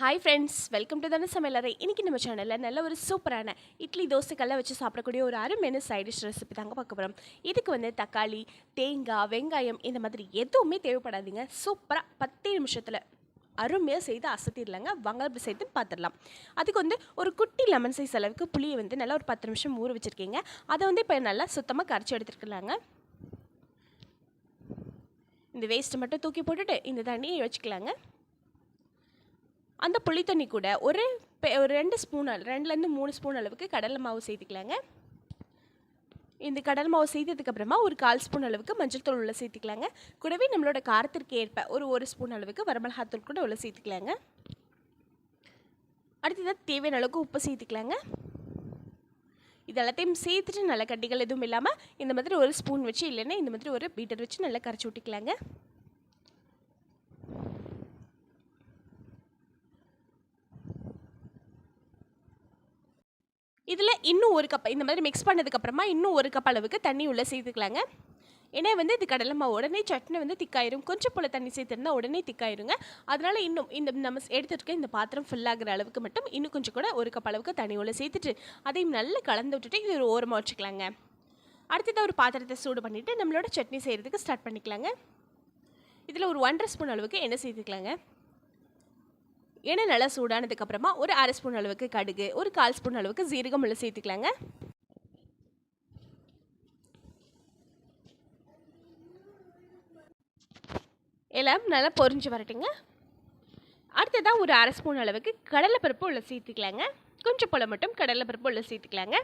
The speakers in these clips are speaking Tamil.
ஹாய் ஃப்ரெண்ட்ஸ் வெல்கம் டு தானே சமையலறை இன்றைக்கி நம்ம சேனலில் நல்ல ஒரு சூப்பரான இட்லி தோசைக்கெல்லாம் வச்சு சாப்பிடக்கூடிய ஒரு அருமையான சைட் டிஷ் ரெசிபி தாங்க பார்க்க போகிறோம் இதுக்கு வந்து தக்காளி தேங்காய் வெங்காயம் இந்த மாதிரி எதுவுமே தேவைப்படாதீங்க. சூப்பராக பத்தே நிமிஷத்தில் அருமையாக செய்து அசத்திடலாங்க வாங்க அப்படி செய்து பார்த்துடலாம் அதுக்கு வந்து ஒரு குட்டி லெமன் சைஸ் அளவுக்கு புளியை வந்து நல்லா ஒரு பத்து நிமிஷம் ஊற வச்சுருக்கீங்க. அதை வந்து இப்போ நல்லா சுத்தமாக கரைச்சி எடுத்துருக்கலாங்க இந்த வேஸ்ட்டை மட்டும் தூக்கி போட்டுட்டு இந்த தண்ணியை வச்சுக்கலாங்க அந்த புளி தண்ணி கூட ஒரு பெ- ஒரு ரெண்டு ஸ்பூன் ரெண்டுலேருந்து மூணு ஸ்பூன் அளவுக்கு கடலை மாவு சேர்த்துக்கலாங்க. இந்த கடல் மாவு செய்ததுக்கப்புறமா ஒரு கால் ஸ்பூன் அளவுக்கு மஞ்சள் தூள் உள்ள சேர்த்துக்கலாங்க. கூடவே நம்மளோட காரத்திற்கு ஏற்ப ஒரு ஒரு ஸ்பூன் அளவுக்கு வரமிளகாத்தூள் கூட உள்ள சேர்த்துக்கலாங்க. அடுத்ததாக தேவையான அளவுக்கு உப்பு சேர்த்துக்கலாங்க. இது எல்லாத்தையும் சேர்த்துட்டு நல்ல கட்டிகள் எதுவும் இல்லாமல் இந்த மாதிரி ஒரு ஸ்பூன் வச்சு இல்லைன்னா இந்த மாதிரி ஒரு பீட்டர் வச்சு நல்லா கரைச்சி விட்டுக்கலாங்க இதில் இன்னும் ஒரு கப் இந்த மாதிரி மிக்ஸ் பண்ணதுக்கப்புறமா இன்னும் ஒரு கப் அளவுக்கு தண்ணி உள்ளே சேர்த்துக்கலாங்க. ஏன்னா வந்து இது கடலை மாவு உடனே சட்னி வந்து திக்காயிரும். கொஞ்சம் போல் தண்ணி சேர்த்துருந்தா உடனே திக்காயிருங்க. அதனால் இன்னும் இந்த நம்ம எடுத்துருக்க இந்த பாத்திரம் ஃபுல்லாகிற அளவுக்கு மட்டும் இன்னும் கொஞ்சம் கூட ஒரு கப் அளவுக்கு தண்ணி உள்ள சேர்த்துட்டு அதையும் நல்லா கலந்து விட்டுட்டு இது ஒரு ஓரமாக வச்சுக்கலாங்க. அடுத்ததாக ஒரு பாத்திரத்தை சூடு பண்ணிவிட்டு நம்மளோட சட்னி செய்கிறதுக்கு ஸ்டார்ட் பண்ணிக்கலாங்க. இதில் ஒரு ஒன்றரை ஸ்பூன் அளவுக்கு எண்ணெய் சேர்த்துக்கலாங்க. எண்ணெய் நல்லா சூடானதுக்கப்புறமா ஒரு அரை ஸ்பூன் அளவுக்கு கடுகு ஒரு கால் ஸ்பூன் அளவுக்கு ஜீரகம் உள்ள சேர்த்துக்கலாங்க. எல்லாம் நல்லா பொரிஞ்சு வரட்டுங்க. அடுத்ததாக ஒரு அரை ஸ்பூன் அளவுக்கு கடலைப்பருப்பு உள்ள சேர்த்துக்கலாங்க. கொஞ்சம் போல மட்டும் கடலைப்பருப்பு உள்ள சேர்த்துக்கலாங்க.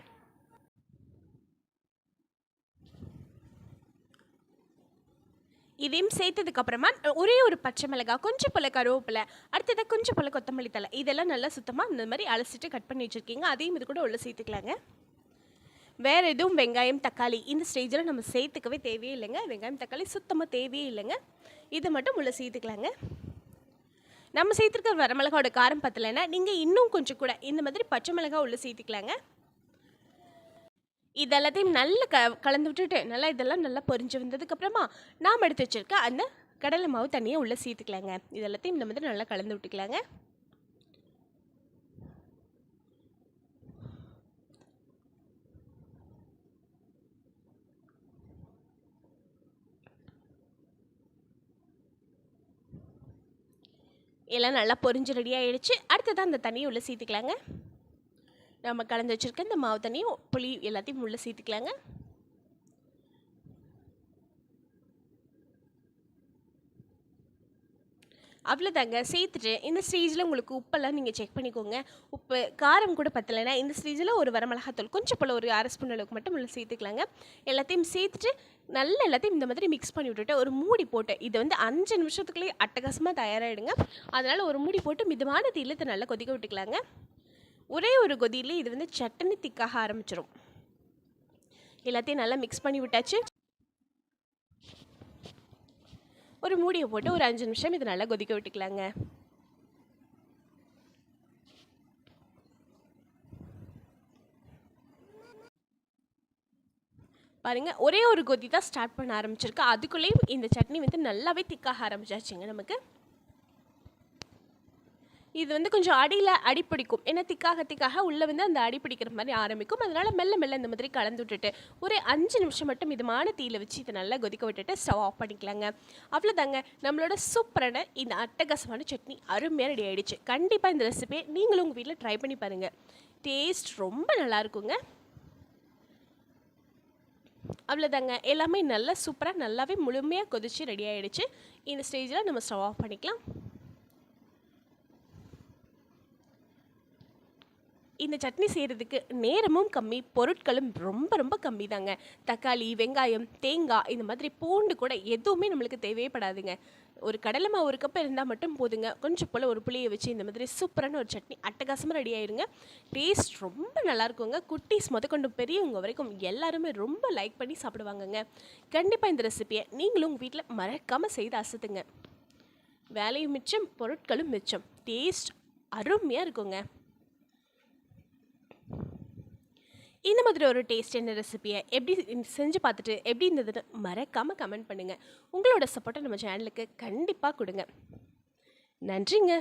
இதையும் சேர்த்ததுக்கு அப்புறமா ஒரே ஒரு பச்சை மிளகாய் கொஞ்சம் போல கருவேப்பிலை அடுத்ததாக கொஞ்சம் போல கொத்தமல்லி தலை இதெல்லாம் நல்லா சுத்தமாக இந்த மாதிரி அலசிட்டு கட் பண்ணி வச்சுருக்கீங்க. அதையும் இது கூட உள்ள சேர்த்துக்கலாங்க. வேறு எதுவும் வெங்காயம் தக்காளி இந்த ஸ்டேஜில் நம்ம சேர்த்துக்கவே தேவையே இல்லைங்க. வெங்காயம் தக்காளி சுத்தமாக தேவையே இல்லைங்க. இதை மட்டும் உள்ள சேர்த்துக்கலாங்க. நம்ம சேர்த்துருக்க வரமிளகாவோட காரம் பத்தலைன்னா நீங்கள் இன்னும் கொஞ்சம் கூட இந்த மாதிரி பச்சை மிளகா உள்ள சேர்த்துக்கலாங்க. இதெல்லாத்தையும் நல்லா க கலந்து விட்டுட்டு நல்லா இதெல்லாம் நல்லா பொரிஞ்சு வந்ததுக்கப்புறமா நாம் எடுத்து வச்சுருக்க அந்த கடலை மாவு தண்ணியை உள்ளே சேர்த்துக்கலாங்க. இதெல்லாத்தையும் இந்த மாதிரி நல்லா கலந்து விட்டுக்கலாங்க. எல்லாம் நல்லா பொரிஞ்சு ரெடி ஆகிடுச்சு அடுத்ததான் அந்த தண்ணியை உள்ளே சேர்த்துக்கலாங்க. நம்ம கலந்து வச்சுருக்க இந்த மாவு தண்ணியும் புளி எல்லாத்தையும் உள்ளே சேர்த்துக்கலாங்க. அவ்வளோதாங்க. சேர்த்துட்டு இந்த ஸ்டேஜில் உங்களுக்கு உப்பெல்லாம் நீங்கள் செக் பண்ணிக்கோங்க. உப்பு காரம் கூட பத்தலைன்னா இந்த ஸ்டேஜில் ஒரு வரமிளகாத்தூள் கொஞ்சம் போல் ஒரு அரை ஸ்பூன் அளவுக்கு மட்டும் உள்ள சேர்த்துக்கலாங்க. எல்லாத்தையும் சேர்த்துட்டு நல்ல எல்லாத்தையும் இந்த மாதிரி மிக்ஸ் பண்ணி விட்டுட்டு ஒரு மூடி போட்டு இது வந்து அஞ்சு நிமிஷத்துக்குள்ளேயே அட்டகாசமாக தயாராகிடுங்க அதனால் ஒரு மூடி போட்டு மிதமான தீயில் நல்லா கொதிக்க விட்டுக்கலாங்க. ஒரே ஒரு கொதியிலே இது வந்து சட்டனி திக்காக ஆரம்பிச்சிடும் எல்லாத்தையும் நல்லா மிக்ஸ் பண்ணி விட்டாச்சு. ஒரு மூடியை போட்டு ஒரு அஞ்சு நிமிஷம் இது நல்லா கொதிக்க விட்டுக்கலாங்க. பாருங்க ஒரே ஒரு கொதி தான் ஸ்டார்ட் பண்ண ஆரம்பிச்சிருக்கு. அதுக்குள்ளேயும் இந்த சட்னி வந்து நல்லாவே திக்காக ஆரம்பிச்சாச்சுங்க நமக்கு. இது வந்து கொஞ்சம் அடியில் அடி பிடிக்கும். ஏன்னா திக்காக திக்காக உள்ளே வந்து அந்த அடி பிடிக்கிற மாதிரி ஆரம்பிக்கும். அதனால் மெல்ல மெல்ல இந்த மாதிரி கலந்து விட்டுட்டு ஒரு அஞ்சு நிமிஷம் மட்டும் மிதமான தீயில வச்சு இதை நல்லா கொதிக்க விட்டுட்டு ஸ்டவ் ஆஃப் பண்ணிக்கலாங்க. அவ்வளோதாங்க நம்மளோட சூப்பரான இந்த அட்டகாசமான சட்னி அருமையாக ரெடி ஆகிடுச்சு கண்டிப்பாக இந்த ரெசிபியை நீங்களும் உங்கள் வீட்டில் ட்ரை பண்ணி பாருங்கள் டேஸ்ட் ரொம்ப நல்லா இருக்குங்க. அவ்வளோதாங்க எல்லாமே நல்லா சூப்பராக நல்லாவே முழுமையாக கொதிச்சு ரெடி ஆகிடுச்சு இந்த ஸ்டேஜில் நம்ம ஸ்டவ் ஆஃப் பண்ணிக்கலாம். இந்த சட்னி செய்கிறதுக்கு நேரமும் கம்மி பொருட்களும் ரொம்ப ரொம்ப கம்மி தாங்க தக்காளி வெங்காயம் தேங்காய் இந்த மாதிரி பூண்டு கூட எதுவுமே நம்மளுக்கு தேவைப்படாதுங்க. ஒரு கடலை மாவு ஒரு கப் இருந்தால் மட்டும் போதுங்க. கொஞ்சம் போல் ஒரு புளியை வச்சு இந்த மாதிரி சூப்பரான ஒரு சட்னி அட்டகாசமாக ரெடி ஆயிருங்க. டேஸ்ட் ரொம்ப நல்லாயிருக்குங்க குட்டீஸ் முதற்கொண்டு பெரியவங்க வரைக்கும் எல்லாருமே ரொம்ப லைக் பண்ணி சாப்பிடுவாங்கங்க. கண்டிப்பாக இந்த ரெசிபியை நீங்களும் உங்கள் வீட்டில் மறக்காமல் செய்து அசத்துங்க. வேலையும் மிச்சம் பொருட்களும் மிச்சம். டேஸ்ட் அருமையாக இருக்குங்க. இந்த மாதிரி ஒரு டேஸ்டியான ரெசிபியை எப்படி செஞ்சு பார்த்துட்டு எப்படி இருந்ததுன்னு மறக்காமல் கமெண்ட் பண்ணுங்கள் உங்களோட சப்போர்ட்டை நம்ம சேனலுக்கு கண்டிப்பாக கொடுங்க. நன்றிங்க.